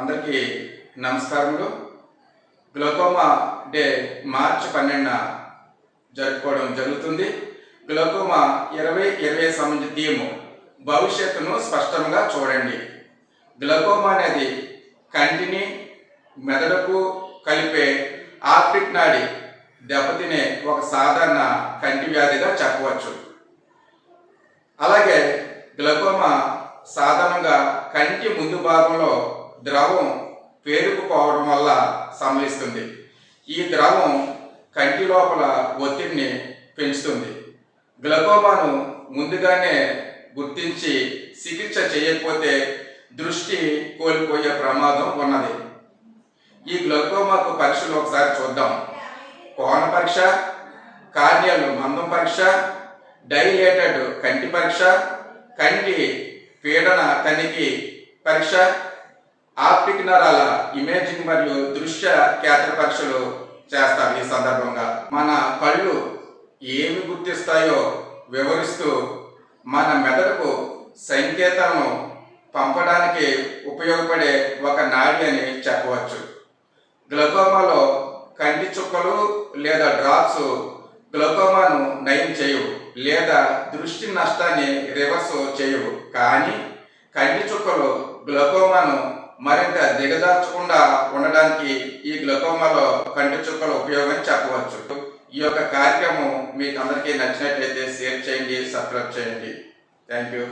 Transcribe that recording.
అందరికీ నమస్కారములు. Glaucoma day మార్చి పన్నెండున జరుపుకోవడం జరుగుతుంది. గ్లోకోమా ఇరవై ఇరవై సంబంధించి థీము భవిష్యత్తును స్పష్టంగా చూడండి. గ్లోకోమా అనేది కంటిని మెదడుకు కలిపే ఆర్టిక్ నాడి దెబ్బతినే ఒక సాధారణ కంటి వ్యాధిగా చెప్పవచ్చు. అలాగే గ్లకోమా సాధారణంగా కంటి ముందు భాగంలో ద్రవం పేరుకుపోవడం వల్ల సంభవిస్తుంది. ఈ ద్రవం కంటి లోపల ఒత్తిడిని పెంచుతుంది. గ్లకోమాను ముందుగానే గుర్తించి చికిత్స చేయకపోతే దృష్టి కోల్పోయే ప్రమాదం ఉన్నది. ఈ గ్లకోమాకు పరీక్షలు ఒకసారి చూద్దాం. కోణ పరీక్ష కార్నియల్ మందం పరీక్ష డైలేటెడ్ కంటి పరీక్ష కంటి పీడన తనిఖీ పరీక్ష ఆప్టిక్ నరాల ఇమేజింగ్ మరియు దృశ్య కేంద్ర పరీక్షలు చేస్తారు ఈ సందర్భంగా. మన కళ్ళు ఏమి గుర్తిస్తాయో వివరిస్తూ మన మెదడుకు సంకేతాలను పంపడానికి ఉపయోగపడే ఒక నాడి అని చెప్పవచ్చు. గ్లకోమాలో కంటి చుక్కలు లేదా డ్రాప్స్ గ్లకోమాను నయం చేయవు లేదా దృష్టి నష్టాన్ని రివర్స్ చేయవు. కానీ కంటి చుక్కలు గ్లకోమాను మరింత దిగజార్చకుండా ఉండడానికి ఈ గ్లకోమాలో కంటి చుక్కల ఉపయోగం చెప్పవచ్చు. ఈ యొక్క కార్యక్రమం మీకు అందరికీ నచ్చినట్లయితే షేర్ చేయండి సబ్స్క్రైబ్ చేయండి. Thank you